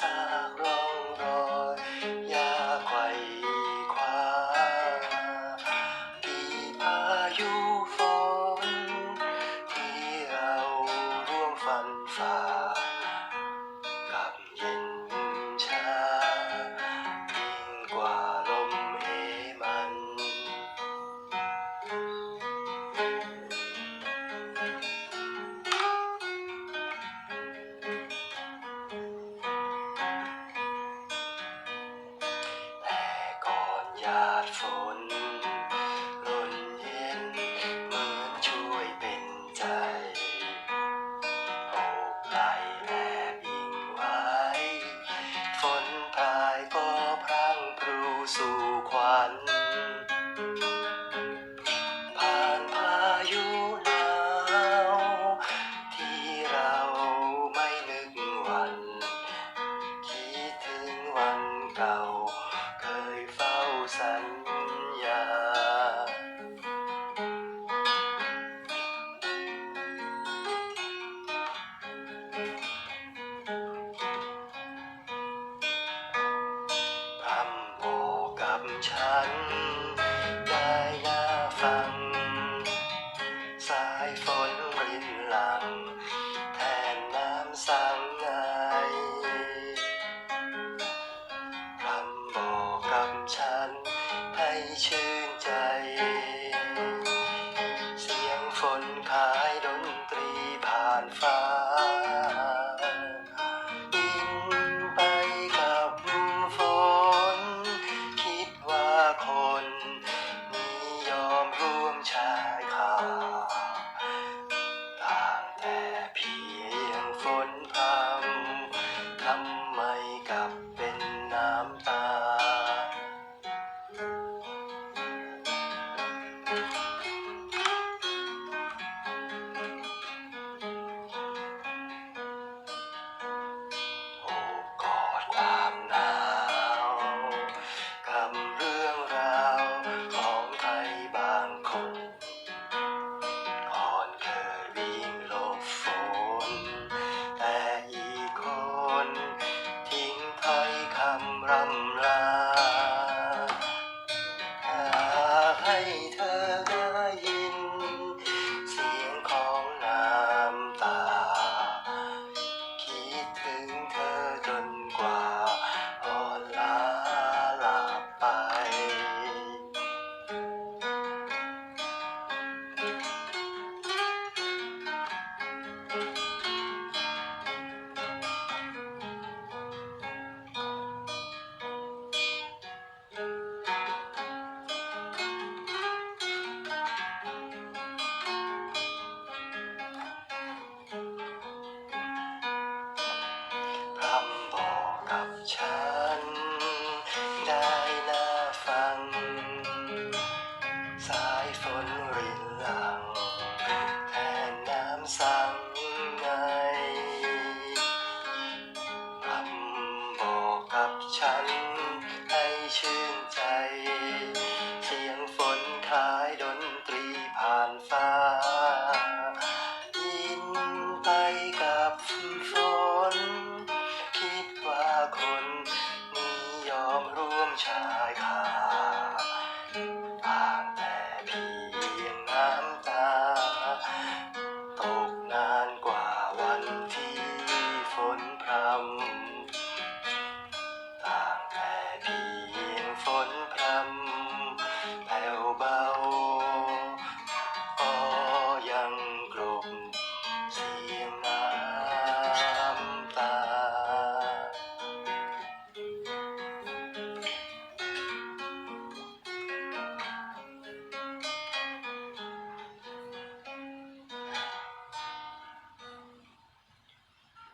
Christ. ดฝนลมเย็นเหมือนช่วยเป็นใจโอบไหลแอบอิงไว้ ฝนพายก็พรางพรูสู่ควัน ฉัน ได้น่าฟัง สายฝนรินหลัง แทนน้ำสังไงรำบอกกับฉันให้ชื่นใจ sol. เป็นเหล่าแทนน้ำสังไงคำบอกกับฉัน